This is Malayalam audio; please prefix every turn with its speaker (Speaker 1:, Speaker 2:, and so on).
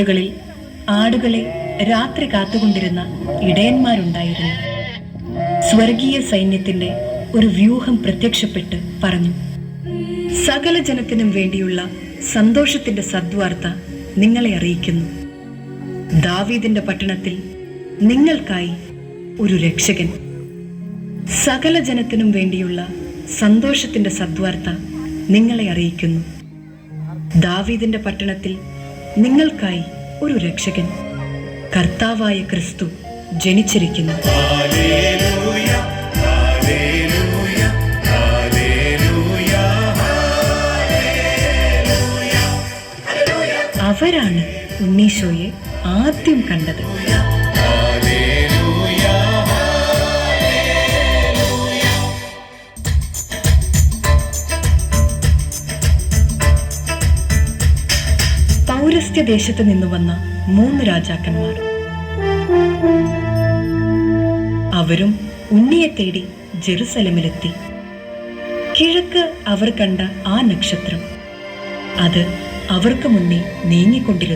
Speaker 1: ുകളിൽ ആടുകളെ രാത്രി കാത്തുകൊണ്ടിരുന്ന ഇടയന്മാരുണ്ടായിരുന്നു. സ്വർഗീയ സൈന്യത്തിന്റെ ഒരു വ്യൂഹം പ്രത്യക്ഷപ്പെട്ട് പറഞ്ഞു സകല ജനത്തിനും വേണ്ടിയുള്ള സന്തോഷത്തിന്റെ സദ്വാർത്ത നിങ്ങളെ അറിയിക്കുന്നു. ദാവീദിന്റെ പട്ടണത്തിൽ നിങ്ങൾക്കായി ഒരു രക്ഷകൻ. സകല ജനത്തിനും വേണ്ടിയുള്ള സന്തോഷത്തിന്റെ സദ്വാർത്ത നിങ്ങളെ അറിയിക്കുന്നു. ദാവീദിന്റെ പട്ടണത്തിൽ നിങ്ങൾക്കായി ഒരു രക്ഷകൻ. കർത്താവായ ക്രിസ്തു ജനിച്ചിരിക്കുന്നു. അവരാണ് ഉണ്ണീശോയെ ആദ്യം കണ്ടത്. പൗരസ്ത്യ ദേശത്ത് നിന്ന് വന്ന മൂന്ന് രാജാക്കന്മാർ. അവരും ഉണ്ണിയെ തേടി ജെറുസലമിലെത്തി. കിഴക്ക് അവർ കണ്ട ആ നക്ഷത്രം. അത് അവർക്ക് മുന്നേ നീങ്ങിക്കൊണ്ടിരുന്നു